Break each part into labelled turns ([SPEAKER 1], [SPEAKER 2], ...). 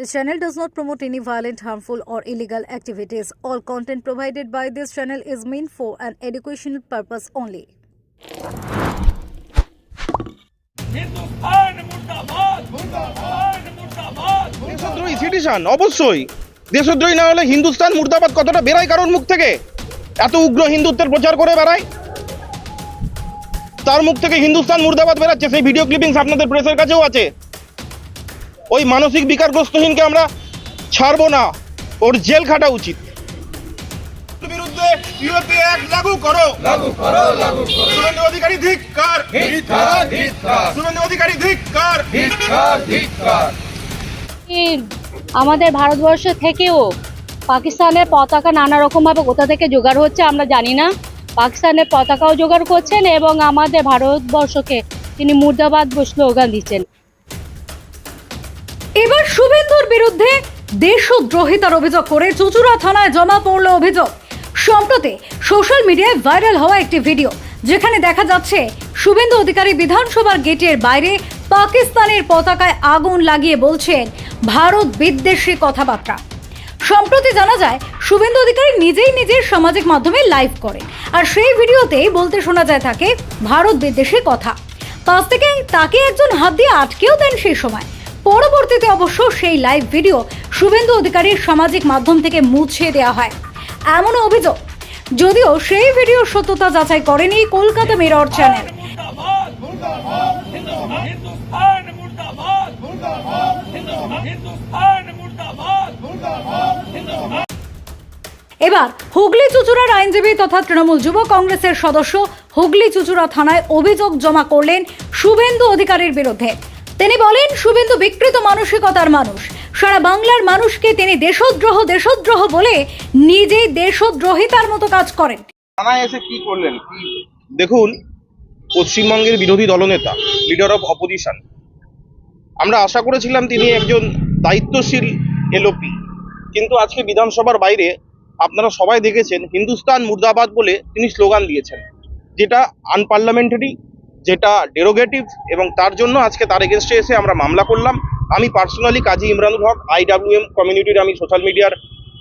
[SPEAKER 1] This channel does not promote any violent, harmful, or illegal activities. All content provided by this channel is meant for an educational purpose only.
[SPEAKER 2] Hindustan মুর্দাবাদ মুর্দাবাদ মুর্দাবাদ
[SPEAKER 3] দেশদ্রোহী সিটিশন অবশ্যই। দেশদ্রোহী না হলে হিন্দুস্তান মুর্দাবাদ কতটা বেরায় কারোর মুখ থেকে? এত উগ্র হিন্দুত্বের প্রচার করে বেড়ায়? তার মুখ থেকে হিন্দুস্তান মুর্দাবাদ বেরাচ্ছে সেই ভিডিও ক্লিপিংস আপনাদের প্রেসের কাছেও আছে। ওই মানসিক বিকারগ্রস্তহীনকে আমরা ছাড়বো না। ওর জেল খাটা উচিত। বিরুদ্ধে ইউএপি অ্যাক্ট লাগু করো। লাগু করো লাগু করো। শুভেন্দু অধিকারী ধিক্কার। ধিক্কার ধিক্কার। শুভেন্দু অধিকারী ধিক্কার।
[SPEAKER 4] আমাদের ভারতবর্ষ থেকেও পাকিস্তানের পতাকা নানা রকমভাবে কোথা থেকে জোগাড় হচ্ছে আমরা জানি না। পাকিস্তানের পতাকাও জোগাড় করছেন এবং আমাদের ভারতবর্ষকে তিনি মুর্দাবাদ স্লোগান দিচ্ছেন।
[SPEAKER 1] বিরুদ্ধে দেশদ্রোহিতার অভিযোগ করে চুচুড়া থানায় জমা পড়ল অভিযোগ। সম্প্রতি সোশ্যাল মিডিয়ায় ভাইরাল হওয়া একটি ভিডিও, যেখানে দেখা যাচ্ছে শুভেন্দু অধিকারী বিধানসভার গেটের বাইরে পাকিস্তানের পতাকায় আগুন লাগিয়ে বলছেন, ভারত বিদ্বেষী কথাবার্তা। সম্প্রতি জানা যায়, শুভেন্দু অধিকারী নিজেই নিজের সামাজিক মাধ্যমে লাইভ করেন। আর সেই ভিডিওতেই বলতে শোনা যায় তাকে, ভারত বিদ্বেষী কথা। পাশ থেকে তাকে একজন হাত দিয়ে আটকেও দেন সেই সময়। পরবর্তীতে অবশ্য সেই লাইভ ভিডিও শুভেন্দু অধিকারীর সামাজিক মাধ্যম থেকে মুছে দেওয়া হয়। এমন অভিযোগ। যদিও সেই ভিডিওর সত্যতা যাচাই করেনি কলকাতা মিরর চ্যানেল এবার হুগলি চুচুড়ার আইনজীবী তথা তৃণমূল যুব কংগ্রেসের সদস্য হুগলি চুচুড়া থানায় অভিযোগ জমা করলেন শুভেন্দু অধিকারীর বিরুদ্ধে। তিনি বলেন, শুভেন্দু বিকৃত মানসিকতার মানুষ। সারা বাংলার মানুষকে তিনি দেশদ্রোহ দেশদ্রোহ বলে নিজেই দেশদ্রোহিতার মতো কাজ করেন।
[SPEAKER 3] থানায় এসে কি করলেন? দেখুন, পশ্চিমবঙ্গের বিরোধী দলনেতা লিডার অফ অপোজিশন আমরা আশা করেছিলাম তিনি একজন দায়িত্বশীল এলওপি। কিন্তু আজকে বিধানসভার বাইরে আপনারা সবাই দেখেছেন, হিন্দুস্তান মুর্দাবাদ বলে তিনি স্লোগান দিয়েছেন, যেটা আনপার্লামেন্টারি যেটা ডেরোগেটিভ এবং তার জন্য আজকে তার এগেনস্টে এসে আমরা মামলা করলাম। আমি পার্সোনালি কাজী ইমরানুল হক আইডাব্লিউএম কমিউনিটির আমি সোশ্যাল মিডিয়ার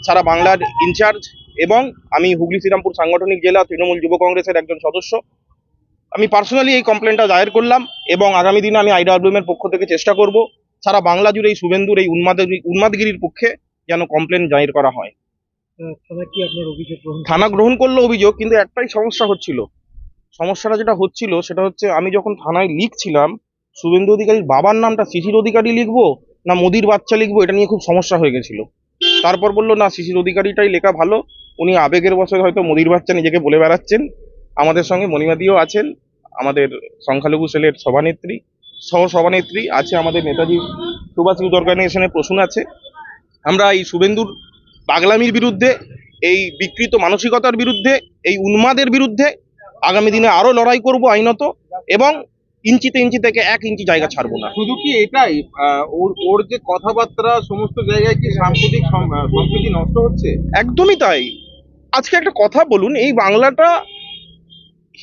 [SPEAKER 3] সারা বাংলার ইনচার্জ এবং আমি হুগলি শ্রীরামপুর সাংগঠনিক জেলা তৃণমূল যুব কংগ্রেসের একজন সদস্য। আমি পার্সোনালি এই কমপ্লেনটা দায়ের করলাম এবং আগামী দিনে আমি আইডাব্লিউএম এর পক্ষ থেকে চেষ্টা করব সারা বাংলা জুড়ে এই শুভেন্দুর এই উন্মাদ উন্মাদগিরির পক্ষে যেন কমপ্লেন দায়ের করা হয়।
[SPEAKER 5] থানা গ্রহণ
[SPEAKER 3] করল অভিযোগ কিন্তু একটাই সমস্যা হচ্ছিল। সমস্যাটা যেটা হচ্ছিল সেটা হচ্ছে আমি যখন থানায় লিখছিলাম, শুভেন্দু অধিকারীর বাবার নামটা শিশির অধিকারী লিখব না মোদির বাচ্চা লিখব এটা নিয়ে খুব সমস্যা হয়ে গেছিল। তারপর বলল, না, শিশির অধিকারীটাই লেখা ভালো। উনি আবেগের বছর হয়তো মোদির বাচ্চা নিজেকে বলে বেড়াচ্ছেন। আমাদের সঙ্গে মণিমাদিও আছেন। আমাদের সংখ্যালঘু সেলের সভানেত্রী সহ সভানেত্রী আছে আমাদের নেতাজি সুভাষ ইউথ অর্গানাইজেশনের প্রসূন আছে। আমরা এই শুভেন্দুর পাগলামির বিরুদ্ধে, এই বিকৃত মানসিকতার বিরুদ্ধে, এই উন্মাদের বিরুদ্ধে আগামী দিনে আরও লড়াই করব আইনত এবং ইঞ্চিতে ইঞ্চি থেকে এক ইঞ্চি জায়গা ছাড়বো না।
[SPEAKER 6] শুধু কি এটাই? ওর ওর যে কথাবার্তা সমস্ত জায়গায় কি সাম্প্রতিক সম- সম্প্রীতি নষ্ট হচ্ছে?
[SPEAKER 3] একদমই তাই। আজকে একটা কথা বলুন এই বাংলাটা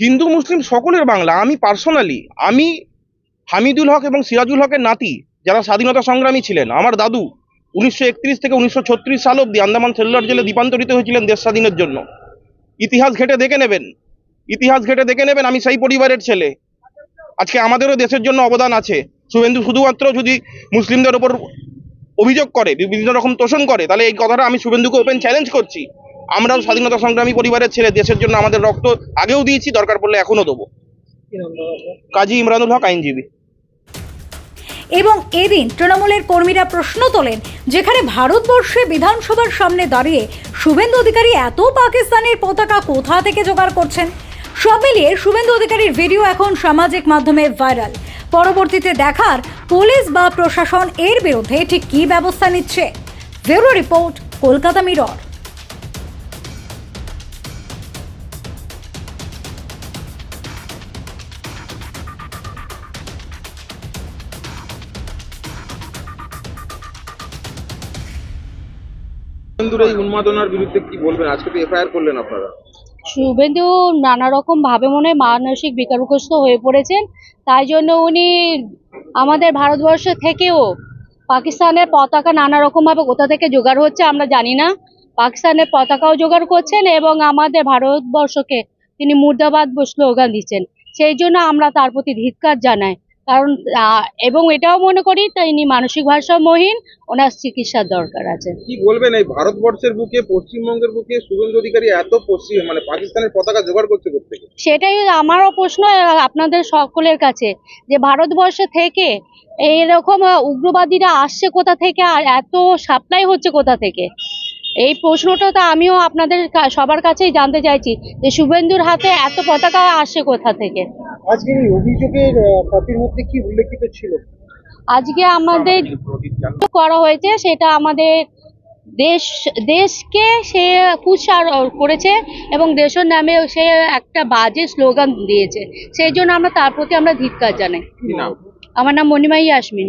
[SPEAKER 3] হিন্দু মুসলিম সকলের বাংলা আমি পার্সোনালি আমি হামিদুল হক এবং সিরাজুল হকের নাতি যারা স্বাধীনতা সংগ্রামী ছিলেন আমার দাদু উনিশশো একত্রিশ থেকে উনিশশো ছত্রিশ সাল অব্দি আন্দামান সেলুলার জেলে দ্বীপান্তরিত হয়েছিলেন দেশ স্বাধীনের জন্য। ইতিহাস ঘেটে দেখে নেবেন। ইতিহাস ঘেটে দেখে নেবেন, আমি সেই পরিবারের ছেলে। আজকে আমাদেরও দেশের জন্য অবদান আছে। শুভেন্দু শুধুমাত্র যদি মুসলিমদের ওপর অভিযোগ করে, বিভিন্ন রকম তোষণ করে, তাহলে এই কথাটা আমি শুভেন্দুকে ওপেন চ্যালেঞ্জ করছি। আমরাও স্বাধীনতা সংগ্রামী পরিবারের ছেলে, দেশের জন্য আমাদের রক্ত আগেও দিয়েছি, দরকার পড়লে এখনও দেবো? কাজী ইমরানুল হক, আইনজীবী।
[SPEAKER 1] এবং এদিন তৃণমূলের কর্মীরা প্রশ্ন তোলেন, যেখানে ভারতবর্ষে বিধানসভার সামনে দাঁড়িয়ে শুভেন্দু অধিকারী এত পাকিস্তানের পতাকা কোথা থেকে জোগাড় করছেন? সব মিলিয়ে শুভেন্দু অধিকারীর ভিডিও এখন সামাজিক মাধ্যমে ভাইরাল। পরবর্তীতে দেখার পুলিশ বা প্রশাসন এর বিরুদ্ধে ঠিক কী ব্যবস্থা নিচ্ছে? Bureau report, Kolkata mirror.
[SPEAKER 6] এই উন্মাদনার বিরুদ্ধে কি বলবেন? আজকে তো এফআইআর করলেন আপনারা।
[SPEAKER 4] শুভেন্দু নানা রকম ভাবে মনে মানসিক বিকারগ্রস্ত হয়ে পড়েছেন। তাই জন্য উনি আমাদের ভারতবর্ষ থেকেও পাকিস্তানের পতাকা নানা রকম ভাবে কোথা থেকে জোগাড় হচ্ছে আমরা জানি না। পাকিস্তানের পতাকাও জোগাড় করছেন এবং আমাদের ভারতবর্ষকে তিনি মুর্দাবাদ স্লোগান দিচ্ছেন। সেই জন্য আমরা তার প্রতি ধিক্কার জানাই। কারণ এবং এটাও মনে করি তিনি মানসিক ভারসাম্যহীন ওনার চিকিৎসার দরকার আছে।
[SPEAKER 6] কি বলবেন এই ভারতবর্ষের বুকে পশ্চিমবঙ্গের বুকে শুভেন্দু অধিকারী এত পশ্চিম মানে পাকিস্তানের পতাকা জোগাড় করছে
[SPEAKER 4] সেটাই আমারও প্রশ্ন আপনাদের সকলের কাছে যে ভারতবর্ষ থেকে এইরকম উগ্রবাদীরা আসছে কোথা থেকে আর এত সাপ্লাই হচ্ছে কোথা থেকে? এই প্রশ্নটা তো আমিও আপনাদের সবার কাছেই জানতে চাইছি যে শুভেন্দুর হাতে এত পতাকা আসে কোথা থেকে?
[SPEAKER 5] আজকের এই অভিযোগের কপির মধ্যে কি উল্লেখিত ছিল?
[SPEAKER 4] আজকে আমাদের করা হয়েছে সেটা আমাদের দেশ দেশকে সে কুৎসার করেছে এবং দেশের নামে সে একটা বাজে স্লোগান দিয়েছে। সেই জন্য আমরা তার প্রতি আমরা ধিক্কার জানাই। আমার নাম মণিমাই ইয়াসমিন।